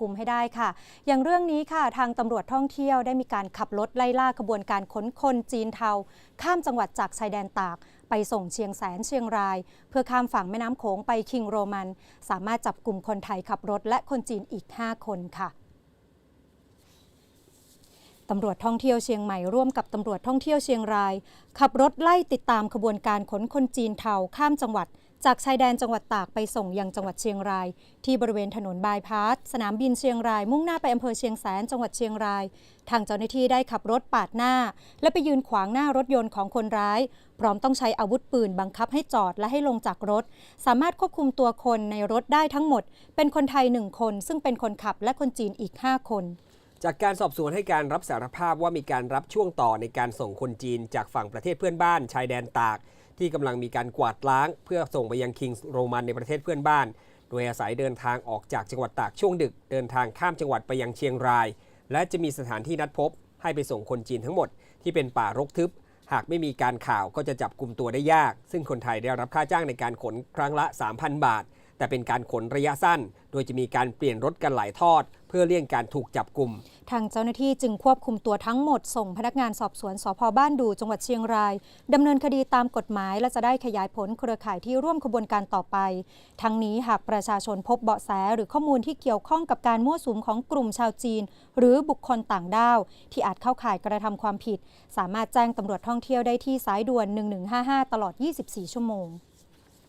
กลุ่มให้ได้ค่ะ อย่างเรื่องนี้ค่ะทางตำรวจท่องเที่ยวได้มีการขับรถไล่ล่าขบวนการขนคนจีนเทา ข้ามจังหวัดจากชายแดนตาก ไปส่งเชียงแสนเชียงราย เพื่อข้ามฝั่งแม่น้ำโขงไปคิงโรมัน สามารถจับกลุ่มคนไทยขับรถและคนจีนอีก 5 คนค่ะ ตำรวจท่องเที่ยวเชียงใหม่ร่วมกับตำรวจท่องเที่ยวเชียงราย ขับรถไล่ติดตามขบวนการขนคนจีนเทาข้ามจังหวัด จากชายแดนจังหวัดตากไปส่งยังจังหวัดเชียงราย ที่บริเวณถนนบายพาสสนามบินเชียงราย มุ่งหน้าไปอำเภอเชียงแสนจังหวัดเชียงราย ทางเจ้าหน้าที่ได้ขับรถปาดหน้า และไปยืนขวางหน้ารถยนต์ของคนร้าย พร้อมต้องใช้อาวุธปืนบังคับให้จอดและให้ลงจากรถ สามารถควบคุมตัวคนในรถได้ทั้งหมด เป็นคนไทยหนึ่งคน ซึ่งเป็นคนขับและคนจีนอีก 5 คน จากการสอบสวนให้การรับสารภาพว่ามีการรับช่วงต่อในการส่งคนจีนจากฝั่งประเทศเพื่อนบ้าน ชายแดนตาก ที่กำลังมีการกวาดล้าง เพื่อส่งไปยังคิงส์โรมันในประเทศเพื่อนบ้าน โดยอาศัยเดินทางออกจากจังหวัดตากช่วงดึก เดินทางข้ามจังหวัดไปยังเชียงราย และจะมีสถานที่นัดพบ ให้ไปส่งคนจีนทั้งหมด ที่เป็นป่ารกทึบ หากไม่มีการข่าวก็จะจับกลุ่มตัวได้ยาก ซึ่งคนไทยได้รับค่าจ้างในการขนครั้งละ 3,000 บาท แต่เป็นการขนระยะสั้น โดยจะมีการเปลี่ยนรถกันหลายทอด พื่อเลี่ยงการถูกจับกลุ่ม ทางเจ้าหน้าที่จึงควบคุมตัวทั้งหมด ส่งพนักงานสอบสวนสพบ้านดูจังหวัดเชียงราย ดำเนินคดีตามกฎหมาย และจะได้ขยายผลเครือข่ายที่ร่วมขบวนการต่อไป ทั้งนี้หากประชาชนพบเบาะแสหรือข้อมูลที่เกี่ยวข้องกับการมั่วสุมของกลุ่มชาวจีน หรือบุคคลต่างด้าว ที่อาจเข้าข่ายกระทำความผิด สามารถแจ้งตำรวจท่องเที่ยวได้ที่สายด่วน 1155 ตลอด 24 ชั่วโมง